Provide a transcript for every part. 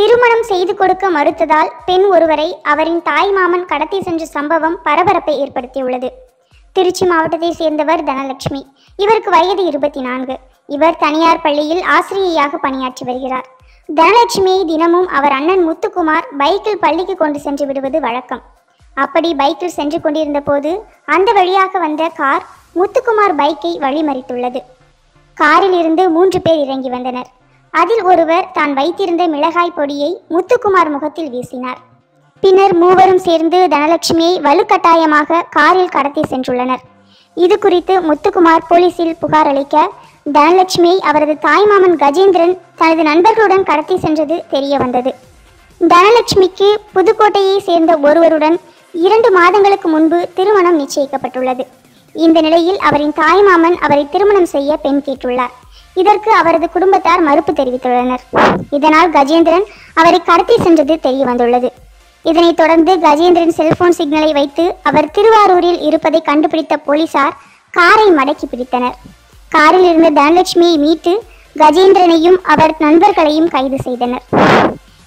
திருமணம் செய்து கொடுக்க மறுத்ததால் பெண் ஒருவரை அவரின் தாய் மாமன் கடத்தி சென்ற சம்பவம் பரபரப்பை ஏற்படுத்தியுள்ளது. திருச்சி மாவட்டத்தை சேர்ந்தவர் தனலட்சுமி. இவருக்கு வயது இருபத்தி நான்கு. இவர் தனியார் பள்ளியில் ஆசிரியையாக பணியாற்றி வருகிறார். தனலட்சுமியை தினமும் அவர் அண்ணன் முத்துக்குமார் பைக்கில் பள்ளிக்கு கொண்டு சென்று விடுவது வழக்கம். அப்படி பைக்கில் சென்று கொண்டிருந்த போது அந்த வழியாக வந்த கார் முத்துக்குமார் பைக்கை வழிமறித்துள்ளது. காரில் இருந்து மூன்று பேர் இறங்கி வந்தனர். அதில் ஒருவர் தான் வைத்திருந்த மிளகாய் பொடியை முத்துக்குமார் முகத்தில் வீசினார். பின்னர் மூவரும் சேர்ந்து தனலட்சுமியை வலுக்கட்டாயமாக காரில் கடத்தி சென்றுள்ளனர். இது குறித்து முத்துக்குமார் போலீசில் புகார் அளிக்க தனலட்சுமியை அவரது தாய்மாமன் கஜேந்திரன் தனது நண்பர்களுடன் கடத்தி சென்றது தெரிய வந்தது. தனலட்சுமிக்கு புதுக்கோட்டையை சேர்ந்த ஒருவருடன் இரண்டு மாதங்களுக்கு முன்பு திருமணம் நிச்சயிக்கப்பட்டுள்ளது. இந்த நிலையில் அவரின் தாய்மாமன் அவரை திருமணம் செய்ய பெண் கேட்டுள்ளார். இதற்கு அவரது குடும்பத்தார் மறுப்பு தெரிவித்துள்ளனர். இதனால் கஜேந்திரன் அவரை கடத்தி சென்றது தெரிய வந்துள்ளது. இதனைத் தொடர்ந்து கஜேந்திரன் செல்போன் சிக்னலை வைத்து அவர் திருவாரூரில் இருப்பதை கண்டுபிடித்த போலீசார் காரை மடக்கி பிடித்தனர். காரில் இருந்த தனலட்சுமியை மீட்டு கஜேந்திரனையும் அவர் நண்பர்களையும் கைது செய்தனர்.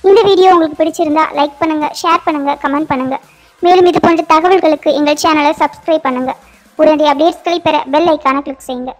இந்த வீடியோ உங்களுக்கு பிடிச்சிருந்தா லைக் பண்ணுங்க ஷேர் பண்ணுங்க கமெண்ட் பண்ணுங்க. மேலும் இது போன்ற தகவல்களுக்கு எங்கள் சேனலை சப்ஸ்கிரைப் பண்ணுங்க. உடனடி அப்டேட்ஸ்களை பெற பெல் ஐக்கான கிளிக் செய்யுங்க.